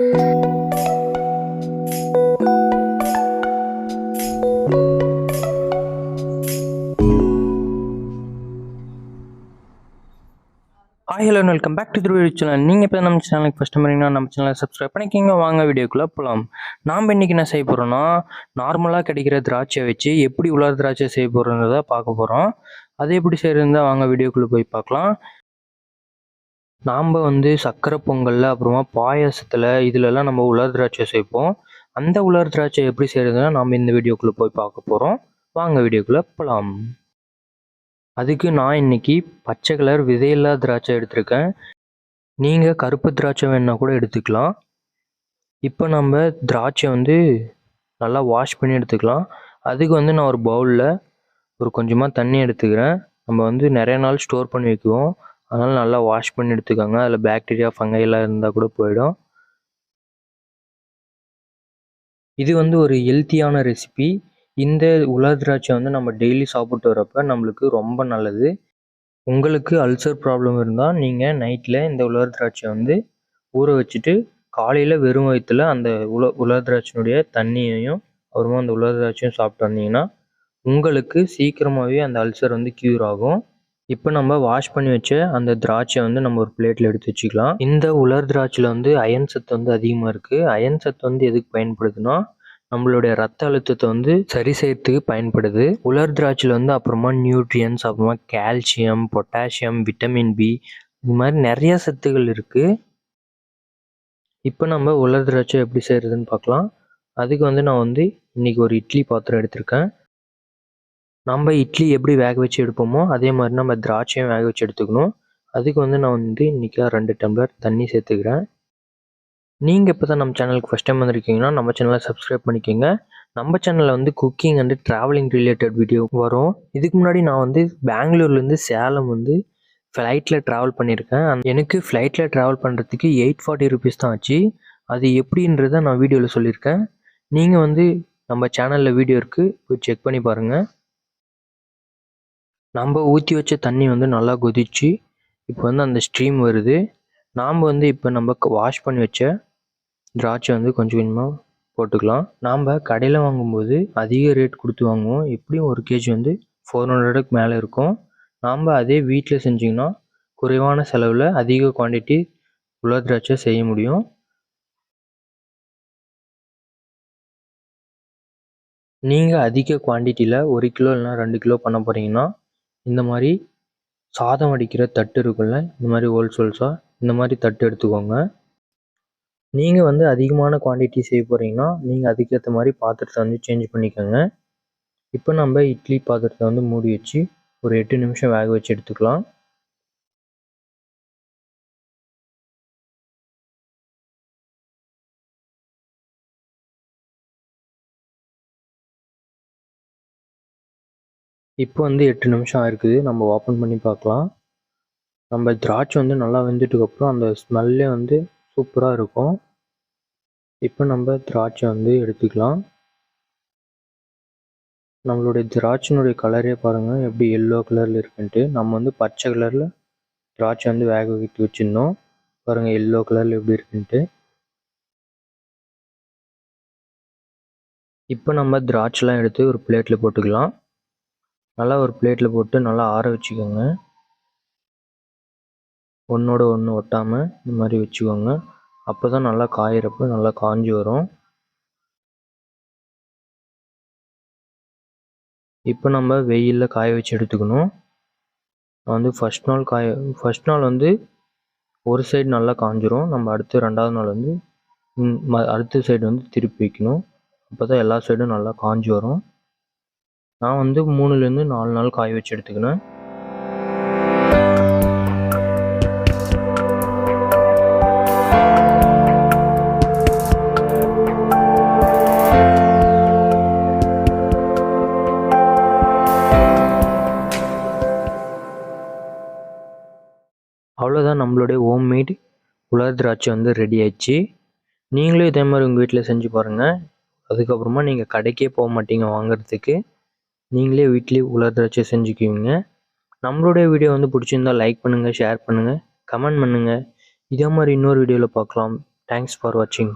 Hi hello welcome back to Thiruvizhi channel நீங்கள் இப்போ நம்ம சேனலுக்கு ஃபஸ்ட் டைம் நம்ம சேனலை சப்ஸ்கிரைப் பண்ணிக்கிங்க. வாங்க வீடியோக்குள்ளே போகலாம் நாம் இன்றைக்கி என்ன செய்ய போகிறோன்னா நார்மலாக கிடைக்கிற திராட்சை வச்சு எப்படி உலர் திராட்சை செய்ய போகிறோன்றதை பார்க்க போகிறோம் அது எப்படி செய்கிறதா வாங்க வீடியோக்குள்ளே போய் பார்க்கலாம். நாம் வந்து சக்கரை பொங்கலில் அப்புறமா பாயாசத்தில் இதிலெல்லாம் நம்ம உலர் திராட்சை சேர்ப்போம். அந்த உலர் திராட்சை எப்படி செய்கிறதுனா நாம் இந்த வீடியோக்குள்ளே போய் பார்க்க போகிறோம் வாங்க வீடியோக்குள்ளே போகலாம் அதுக்கு நான் இன்னைக்கு பச்சை கலர் விதையில்லா திராட்சை எடுத்திருக்கேன். நீங்கள் கருப்பு திராட்சை வேணால் கூட எடுத்துக்கலாம். இப்போ நம்ம திராட்சை வந்து நல்லா வாஷ் பண்ணி எடுத்துக்கலாம். அதுக்கு வந்து நான் ஒரு பவுலில் ஒரு கொஞ்சமாக தண்ணி எடுத்துக்கிறேன். நம்ம வந்து நிறைய நாள் ஸ்டோர் பண்ணி வைக்குவோம். அதனால் நல்லா வாஷ் பண்ணி எடுத்துக்கோங்க. அதில் பாக்டீரியா ஃபங்கைலாம் இருந்தால் கூட போயிடும். இது வந்து ஒரு ஹெல்த்தியான ரெசிபி இந்த உலர் திராட்சை வந்து நம்ம டெய்லி சாப்பிட்டு வரப்ப நம்மளுக்கு ரொம்ப நல்லது. உங்களுக்கு அல்சர் ப்ராப்ளம் இருந்தால் நீங்கள் நைட்டில் இந்த உலர் திராட்சை வந்து ஊற வச்சுட்டு காலையில் வெறும் வயிற்றுல அந்த உல உலர் திராட்சையினுடைய தண்ணியையும் அப்புறமா அந்த உலர் திராட்சையும் சாப்பிட்டு வந்தீங்கன்னா உங்களுக்கு சீக்கிரமாகவே அந்த அல்சர் வந்து க்யூர் ஆகும். இப்போ நம்ம வாஷ் பண்ணி வச்ச அந்த திராட்சை வந்து நம்ம ஒரு பிளேட்டில் எடுத்து வச்சுக்கலாம். இந்த உலர் திராட்சையில் வந்து அயன் சத்து வந்து அதிகமாக இருக்குது அயன் சத்து வந்து எதுக்கு பயன்படுதுன்னா நம்மளுடைய ரத்த அழுத்தத்தை வந்து சரி செய்யறதுக்கு பயன்படுது. உலர் திராட்சையில் வந்து அப்புறமா நியூட்ரியன்ஸ் அப்புறமா கால்சியம் பொட்டாசியம் விட்டமின் பி இது மாதிரி நிறைய சத்துகள் இருக்குது இப்போ நம்ம உலர் திராட்சை எப்படி செய்கிறதுன்னு பார்க்கலாம். அதுக்கு வந்து நான் வந்து இன்றைக்கி ஒரு இட்லி பாத்திரம் எடுத்திருக்கேன். நம்ம இட்லி எப்படி வேக வச்சு எடுப்போமோ அதே மாதிரி நம்ம திராட்சையும் வேக வச்சு எடுத்துக்கணும். அதுக்கு வந்து நான் வந்து இன்றைக்கி ரெண்டு டம்ளர் தண்ணி சேர்த்துக்கிறேன். நீங்கள் இப்போ தான் நம்ம சேனலுக்கு ஃபஸ்ட் டைம் வந்திருக்கீங்கன்னா நம்ம சேனலை சப்ஸ்கிரைப் பண்ணிக்கோங்க. நம்ம சேனலில் வந்து cooking and travelling related video வரும். இதுக்கு முன்னாடி நான் வந்து பெங்களூர்லேருந்து சேலம் வந்து ஃப்ளைட்டில் ட்ராவல் பண்ணியிருக்கேன். எனக்கு ஃப்ளைட்டில் ட்ராவல் பண்ணுறதுக்கு எயிட் ஃபார்ட்டி ருபீஸ் தான் ஆச்சு. அது எப்படின்றத நான் வீடியோவில் சொல்லியிருக்கேன். நீங்கள் வந்து நம்ம சேனலில் வீடியோ இருக்குது போய் செக் பண்ணி பாருங்கள் நம்ம ஊற்றி வச்ச தண்ணி வந்து நல்லா கொதிச்சு இப்போ வந்து அந்த ஸ்ட்ரீம் வருது. நாம் வந்து இப்போ நம்ம வாஷ் பண்ணி வச்ச திராட்சை வந்து கொஞ்சம் கொஞ்சமாக போட்டுக்கலாம். நாம் கடையில் வாங்கும்போது அதிக ரேட் கொடுத்து வாங்குவோம். எப்படியும் ஒரு கேஜி வந்து ஃபோர் ஹண்ட்ரடுக்கு மேலே இருக்கும். நாம் அதே வீட்டில் செஞ்சிங்கன்னா குறைவான செலவில் அதிக குவாண்டிட்டி உலர் திராட்சை செய்ய முடியும். நீங்கள் அதிக குவான்டிட்டியில் ஒரு கிலோ இல்லைனா ரெண்டு கிலோ பண்ண போகிறீங்கன்னா இந்த மாதிரி சாதம் வடிக்கிற தட்டு இருக்குல்ல இந்த மாதிரி ஹோல்ஸ் ஹோல்ஸாக இந்த மாதிரி தட்டு எடுத்துக்கோங்க. நீங்கள் வந்து அதிகமான குவான்டிட்டி செய்ய போகிறீங்கன்னா நீங்கள் அதுக்கேற்ற மாதிரி பாத்திரத்தை வந்து சேஞ்ச் பண்ணிக்கோங்க. இப்போ நம்ம இட்லி பாத்திரத்தை வந்து மூடி வச்சு ஒரு எட்டு நிமிஷம் வேக வச்சு எடுத்துக்கலாம். இப்போ வந்து எட்டு நிமிஷம் ஆயிருக்குது. நம்ம ஓப்பன் பண்ணி பார்க்கலாம். நம்ம திராட்சை வந்து நல்லா வெந்துட்டுக்கப்புறம் அந்த ஸ்மெல்லே வந்து சூப்பராக இருக்கும். இப்போ நம்ம திராட்சை வந்து எடுத்துக்கலாம். நம்மளுடைய திராட்சையினுடைய கலரே பாருங்கள் எப்படி எல்லோ கலரில் இருக்குன்ட்டு. நம்ம வந்து பச்சை கலரில் திராட்சை வந்து வேக வைத்து வச்சுருந்தோம் பாருங்கள் எல்லோ கலரில் எப்படி இருக்குன்ட்டு. இப்போ நம்ம திராட்சைலாம் எடுத்து ஒரு பிளேட்டில் போட்டுக்கலாம். நல்லா ஒரு பிளேட்டில் போட்டு நல்லா ஆற வச்சுக்கோங்க. ஒன்றோட ஒன்று ஒட்டாமல் இந்த மாதிரி வச்சுக்கோங்க. அப்போ தான் நல்லா காயிறப்ப நல்லா காஞ்சி வரும். இப்போ நம்ம வெயிலில் காய வச்சு எடுத்துக்கணும். வந்து ஃபஸ்ட் நாள் காய ஃபஸ்ட் நாள் வந்து ஒரு சைடு நல்லா காஞ்சிரும். நம்ம அடுத்து ரெண்டாவது நாள் வந்து ம- அடுத்த சைடு வந்து திருப்பி வைக்கணும். அப்போ தான் எல்லா சைடும் நல்லா காஞ்சி வரும். நான் வந்து மூணுலேருந்து நாலு நாள் காய வச்சு எடுத்துக்கினேன். அவ்வளோதான் நம்மளுடைய ஹோம்மேட் உலர் திராட்சை வந்து ரெடி ஆயிடுச்சு. நீங்களும் இதே மாதிரி உங்கள் வீட்டில் செஞ்சு பாருங்கள் அதுக்கப்புறமா நீங்கள் கடைக்கே போக மாட்டீங்க வாங்குறதுக்கு. நீங்களே வீட்லேயே உலர் திராட்சை செஞ்சுக்குவீங்க. நம்மளுடைய வீடியோ வந்து பிடிச்சிருந்தா லைக் பண்ணுங்கள் ஷேர் பண்ணுங்கள் கமெண்ட் பண்ணுங்கள் இதே மாதிரி இன்னொரு வீடியோவில் பார்க்கலாம். தேங்க்ஸ் ஃபார் வாட்சிங்